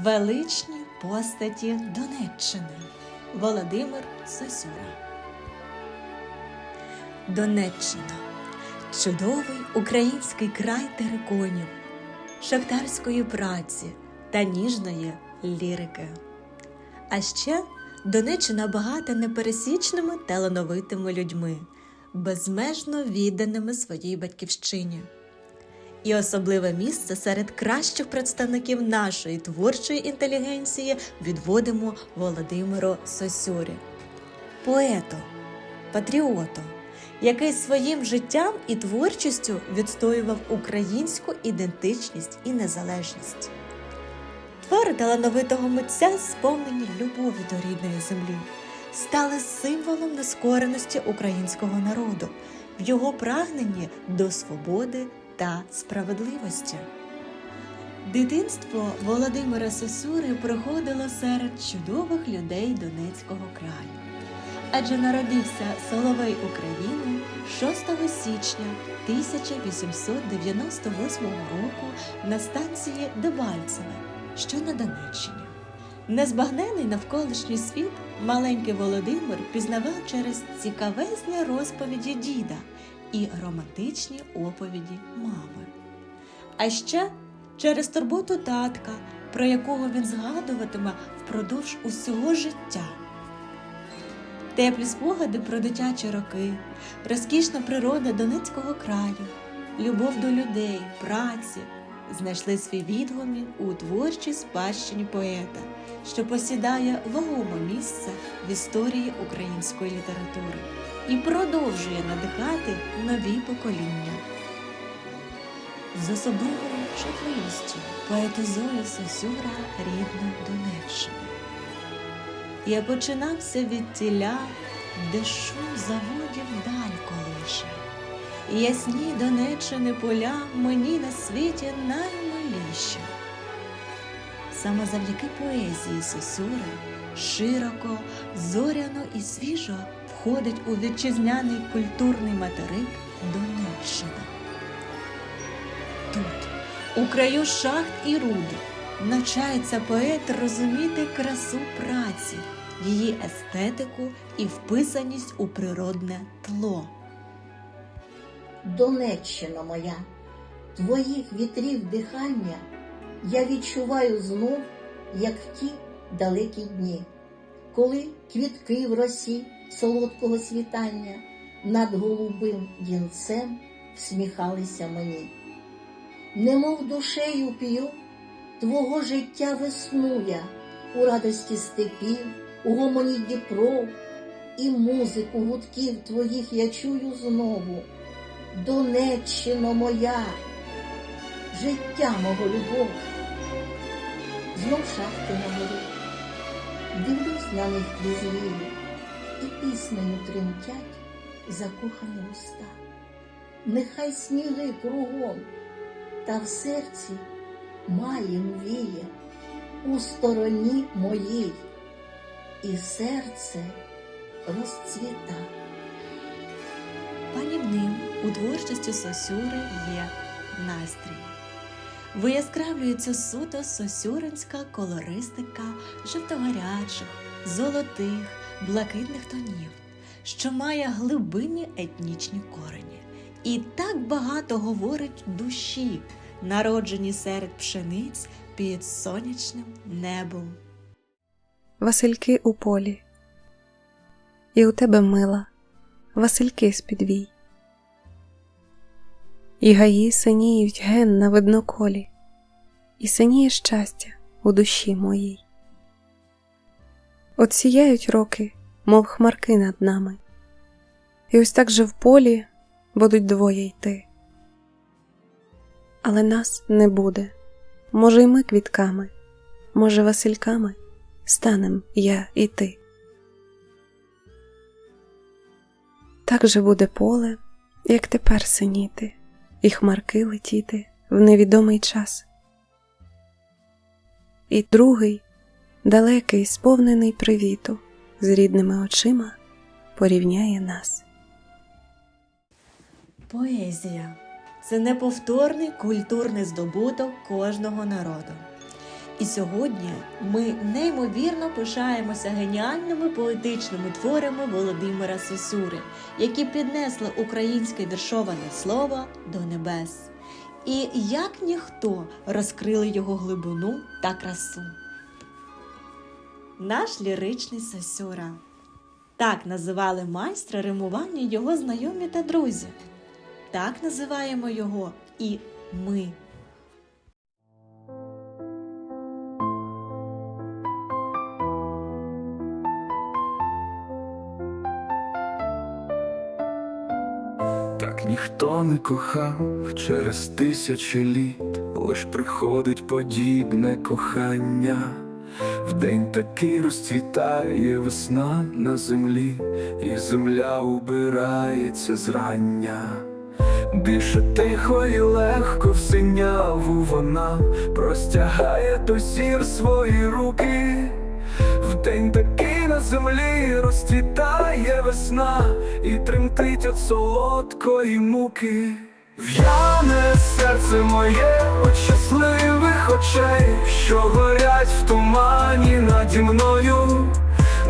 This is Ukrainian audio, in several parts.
Величні постаті Донеччини Володимир Сосюра. Донеччина чудовий український край териконів, шахтарської праці та ніжної лірики. А ще Донеччина багата непересічними талановитими людьми, безмежно відданими своїй батьківщині. І особливе місце серед кращих представників нашої творчої інтелігенції відводимо Володимиру Сосюрі, поету, патріоту, який своїм життям і творчістю відстоював українську ідентичність і незалежність. Твори талановитого митця, сповнені любові до рідної землі, стали символом нескореності українського народу в його прагненні до свободи та справедливості. Дитинство Володимира Сосюри проходило серед чудових людей Донецького краю. Адже народився Соловей України 6 січня 1898 року на станції Дебальцеве, що на Донеччині. Незбагнений навколишній світ маленький Володимир пізнавав через цікавезні розповіді діда і романтичні оповіді мами. А ще через турботу татка, про якого він згадуватиме впродовж усього життя. Теплі спогади про дитячі роки, розкішна природа Донецького краю, любов до людей, праці знайшли свій відгомін у творчій спадщині поета, що посідає вагоме місце в історії української літератури і продовжує надихати нові покоління. З особливою чутливістю поетизує Сосюра рідну Донеччину. Я починався від тіля, де шум заводів даль колише. Ясні Донеччини поля мені на світі наймиліші. Саме завдяки поезії Сосюри широко, зоряно і свіжо входить у вітчизняний культурний материк Донеччина. Тут, у краю шахт і руди, навчається поет розуміти красу праці, її естетику і вписаність у природне тло. Донеччина моя, твоїх вітрів дихання я відчуваю знов, як в ті далекі дні, коли квітки в росі солодкого світання над голубим вінцем всміхалися мені. Немов душею п'ю твого життя весну я у радості степів, у гомоні Дніпро, і музику гудків твоїх я чую знову. Донеччино моя, життя мого любов, знов шахти на горі, дивлюсь на них крізь і піснею тремтять закохані уста. Нехай сніги кругом, та в серці маєм віє у стороні моїй, і серце розцвіта. Панівним у творчості Сосюри є настрій. Вияскравлюється суто сосюринська колористика жовтогарячих, золотих, блакитних тонів, що має глибинні етнічні корені. І так багато говорить душі, народжені серед пшениць під сонячним небом. Васильки у полі, і у тебе мила, Васильки з-під вій. І гаї синіють ген на видноколі, і синіє щастя у душі моїй. От сіяють роки, мов хмарки над нами, і ось так же в полі будуть двоє йти. Але нас не буде, може, й ми квітками, може, Васильками станем я і ти. Так же буде поле, як тепер синіти, і хмарки летіти в невідомий час. І другий, далекий, сповнений привіту, з рідними очима порівняє нас. Поезія це неповторний культурний здобуток кожного народу. І сьогодні ми неймовірно пишаємося геніальними поетичними творами Володимира Сосюри, які піднесли українське віршоване слово до небес. І як ніхто розкрили його глибину та красу. Наш ліричний Сосюра. Так називали майстра римування його знайомі та друзі. Так називаємо його і ми. Ніхто не кохав через тисячі літ, лиш приходить подібне кохання. В день такий розцвітає весна на землі, і земля убирається зрання. Дише тихо і легко в синяву вона простягає до зір свої руки. В день такий на землі розцвітає весна і тремтить від солодкої муки. В'яне серце моє от щасливих очей, що горять в тумані наді мною,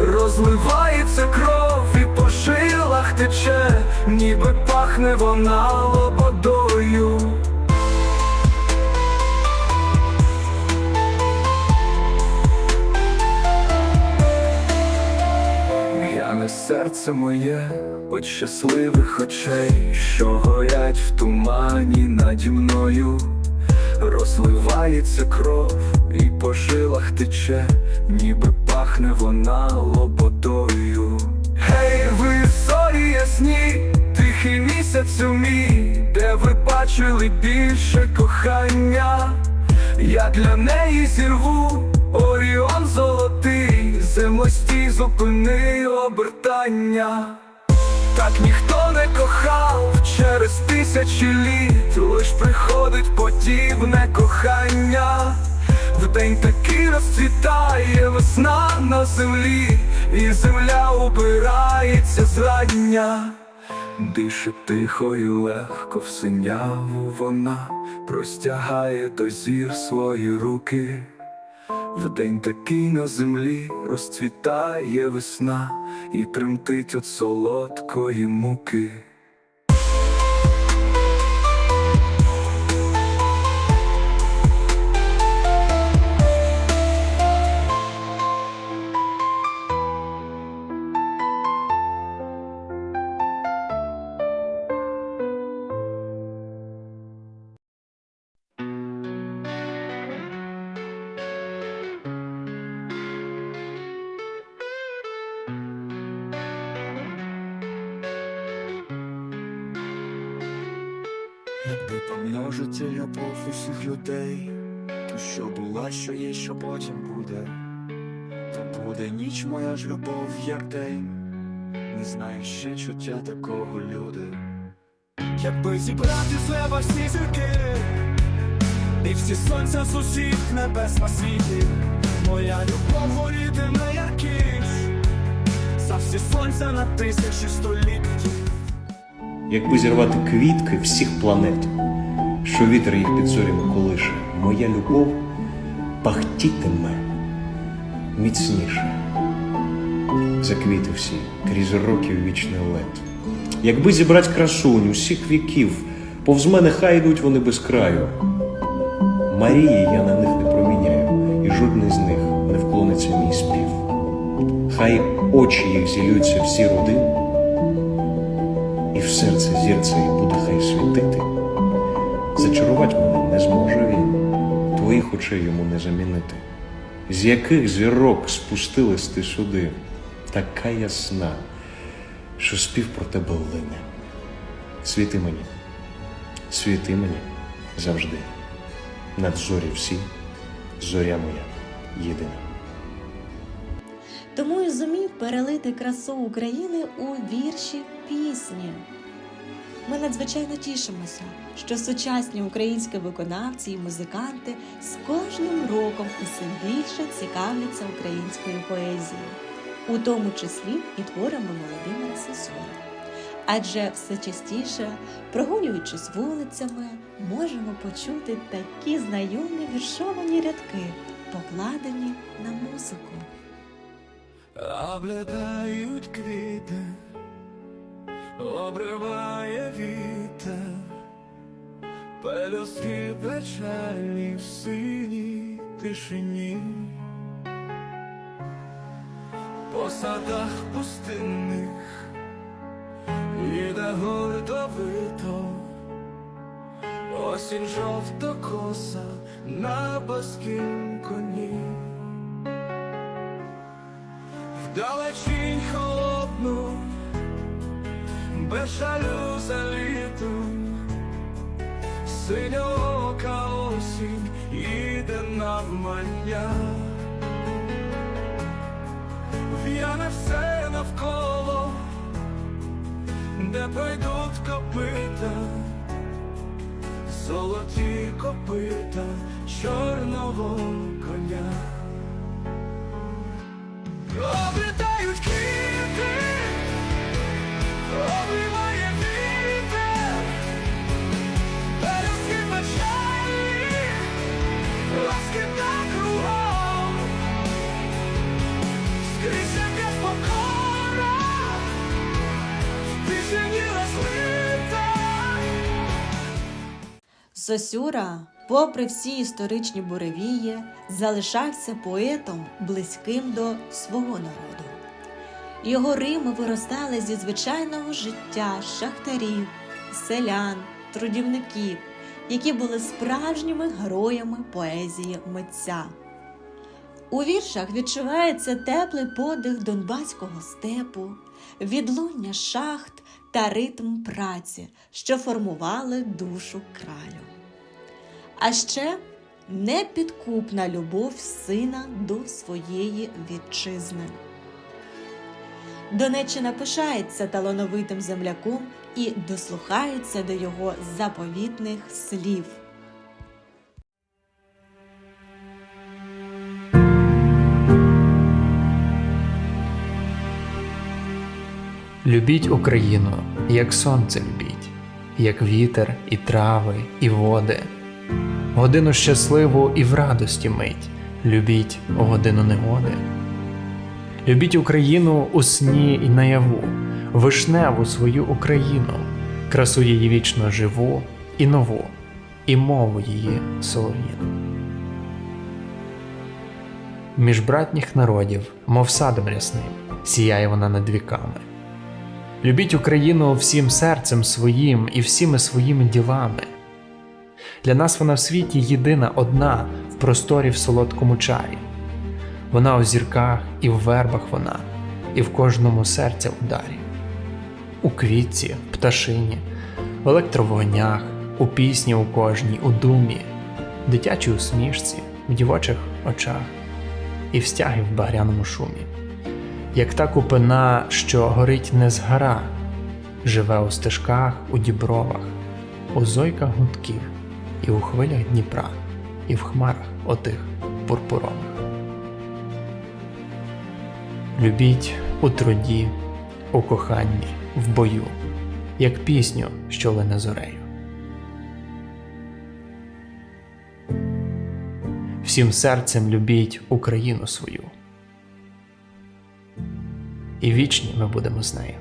розливається кров і по жилах тече, ніби пахне вона лободою. Серце моє от щасливих очей, що горять в тумані наді мною, розливається кров і по жилах тече, ніби пахне вона лободою. Гей, ви зорі ясні, тихий місяцю мій, де ви бачили більше кохання, я для неї зірву Оріон золотий, землостій зупини обертання. Так ніхто не кохав через тисячі літ, лиш приходить подібне кохання. В день такий розцвітає весна на землі, і земля убирається зрання. Дише тихо і легко в синяву вона простягає до зір свої руки. В день такий на землі розцвітає весна і тремтить від солодкої муки. Помножити любов усіх людей, то що була, що є, що потім буде, то буде ніч моя ж любов, як день, не знаю ще чуття такого люди. Якби зібрати з неба всі зірки, і всі сонця з усіх небес на світі, моя любов горітиме як за всі сонця на тисячі століть. Якби зірвати квітки всіх планет, що вітер їх під зорями колише, моя любов пахтітиме міцніше. За квіти всі, крізь років вічний лед. Якби зібрати красунь усіх віків, повз мене хай йдуть вони без краю. Марії я на них не проміняю, і жодний з них не вклониться мій спів. Хай очі їх зілюються всі роди, і в серце зірце Зачарувати мене не зможе він, твоїх очей йому не замінити. З яких зірок спустилась ти сюди, така ясна, що спів про тебе лине. Світи мені, світи мені завжди. Над зорі всі, зоря моя єдина. Тому і зумів перелити красу України у вірші пісні. Ми надзвичайно тішимося, що сучасні українські виконавці і музиканти з кожним роком усе більше цікавляться українською поезією, у тому числі і творами Володимира Сосюри. Адже все частіше, прогулюючись вулицями, можемо почути такі знайомі віршовані рядки покладені на музику. Облітають квіти, обриває вітер, пелюстки печальні в синій тишині, по садах пустинних іде гордовито, осінь жовта коса на баскім коні. Вдалечінь холодну, без жалю за літом, синьоока осінь іде навмання. В'яне все навколо, де пройдуть копита, золоті копита чорного коня. Сосюра, попри всі історичні буревії, залишався поетом близьким до свого народу. Його рими виростали зі звичайного життя шахтарів, селян, трудівників, які були справжніми героями поезії митця. У віршах відчувається теплий подих донбаського степу, відлуння шахт та ритм праці, що формували душу краю. А ще непідкупна любов сина до своєї вітчизни. Донеччина пишається талановитим земляком і дослухається до його заповітних слів. Любіть Україну, як сонце любіть, як вітер, і трави, і води. Годину щасливу і в радості мить, любіть годину негоди. Любіть Україну у сні і наяву, вишневу свою Україну, красу її вічно живу і нову, і мову її солов'їну. Між братніх народів, мов садом рясним, сіяє вона над віками. Любіть Україну всім серцем своїм і всіми своїми ділами. Для нас вона в світі єдина одна в просторі в солодкому чарі. Вона у зірках і в вербах вона, і в кожному серця ударі, у квітці, в пташині, в електровогнях, у пісні у кожній, у думі, в дитячій усмішці, в дівочих очах і в стяги в багряному шумі. Як та купина, що горить не згара, живе у стежках, у дібровах, у зойках гудків, і у хвилях Дніпра, і в хмарах отих пурпурових. Любіть у труді, у коханні, в бою, як пісню, що лине зорею. Всім серцем любіть Україну свою і вічні ми будемо з нею.